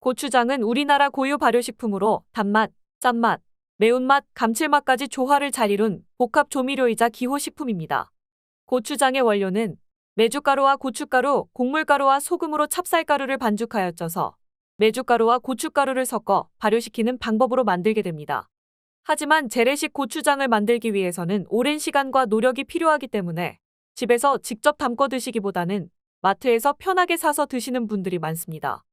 고추장은 우리나라 고유 발효식품으로 단맛, 짠맛, 매운맛, 감칠맛까지 조화를 잘 이룬 복합 조미료이자 기호식품입니다. 고추장의 원료는 메주가루와 고춧가루, 곡물가루와 소금으로 찹쌀가루를 반죽하여 쪄서 메주가루와 고춧가루를 섞어 발효시키는 방법으로 만들게 됩니다. 하지만 재래식 고추장을 만들기 위해서는 오랜 시간과 노력이 필요하기 때문에 집에서 직접 담궈 드시기보다는 마트에서 편하게 사서 드시는 분들이 많습니다.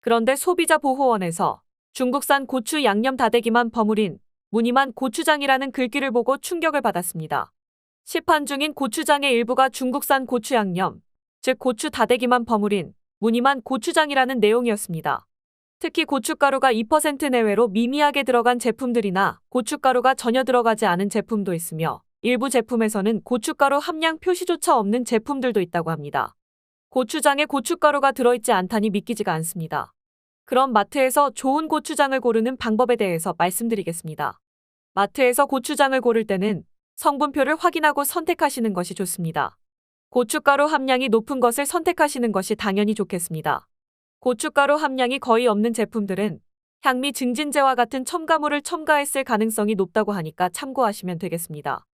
그런데 소비자 보호원에서 중국산 고추 양념 다대기만 버무린 무늬만 고추장이라는 글귀를 보고 충격을 받았습니다. 시판 중인 고추장의 일부가 중국산 고추 양념, 즉 고추 다대기만 버무린 무늬만 고추장이라는 내용이었습니다. 특히 고춧가루가 2% 내외로 미미하게 들어간 제품들이나 고춧가루가 전혀 들어가지 않은 제품도 있으며 일부 제품에서는 고춧가루 함량 표시조차 없는 제품들도 있다고 합니다. 고추장에 고춧가루가 들어있지 않다니 믿기지가 않습니다. 그럼 마트에서 좋은 고추장을 고르는 방법에 대해서 말씀드리겠습니다. 마트에서 고추장을 고를 때는 성분표를 확인하고 선택하시는 것이 좋습니다. 고춧가루 함량이 높은 것을 선택하시는 것이 당연히 좋겠습니다. 고춧가루 함량이 거의 없는 제품들은 향미 증진제와 같은 첨가물을 첨가했을 가능성이 높다고 하니까 참고하시면 되겠습니다.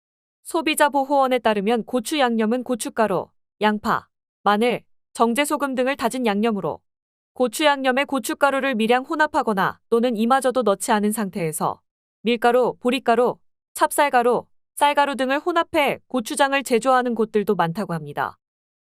소비자 보호원에 따르면 고추 양념은 고춧가루, 양파, 마늘, 정제소금 등을 다진 양념으로 고추 양념에 고춧가루를 미량 혼합하거나 또는 이마저도 넣지 않은 상태에서 밀가루, 보리가루, 찹쌀가루, 쌀가루 등을 혼합해 고추장을 제조하는 곳들도 많다고 합니다.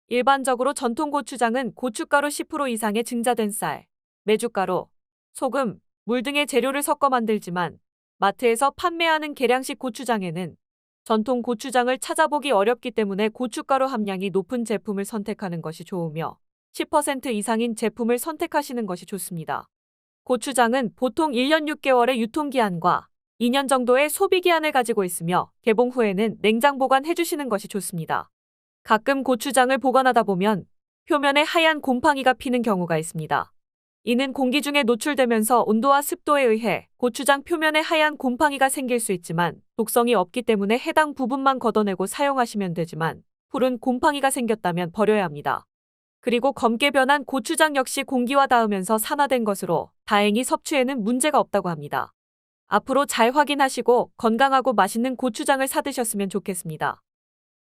일반적으로 전통 고추장은 고춧가루 10% 이상의 증자된 쌀, 메주가루, 소금, 물 등의 재료를 섞어 만들지만 마트에서 판매하는 계량식 고추장에는 전통 고추장을 찾아보기 어렵기 때문에 고춧가루 함량이 높은 제품을 선택하는 것이 좋으며 10% 이상인 제품을 선택하시는 것이 좋습니다. 고추장은 보통 1년 6개월의 유통기한과 2년 정도의 소비기한을 가지고 있으며 개봉 후에는 냉장 보관해 주시는 것이 좋습니다. 가끔 고추장을 보관하다 보면 표면에 하얀 곰팡이가 피는 경우가 있습니다. 이는 공기 중에 노출되면서 온도와 습도에 의해 고추장 표면에 하얀 곰팡이가 생길 수 있지만 독성이 없기 때문에 해당 부분만 걷어내고 사용하시면 되지만 푸른 곰팡이가 생겼다면 버려야 합니다. 그리고 검게 변한 고추장 역시 공기와 닿으면서 산화된 것으로 다행히 섭취에는 문제가 없다고 합니다. 앞으로 잘 확인하시고 건강하고 맛있는 고추장을 사드셨으면 좋겠습니다.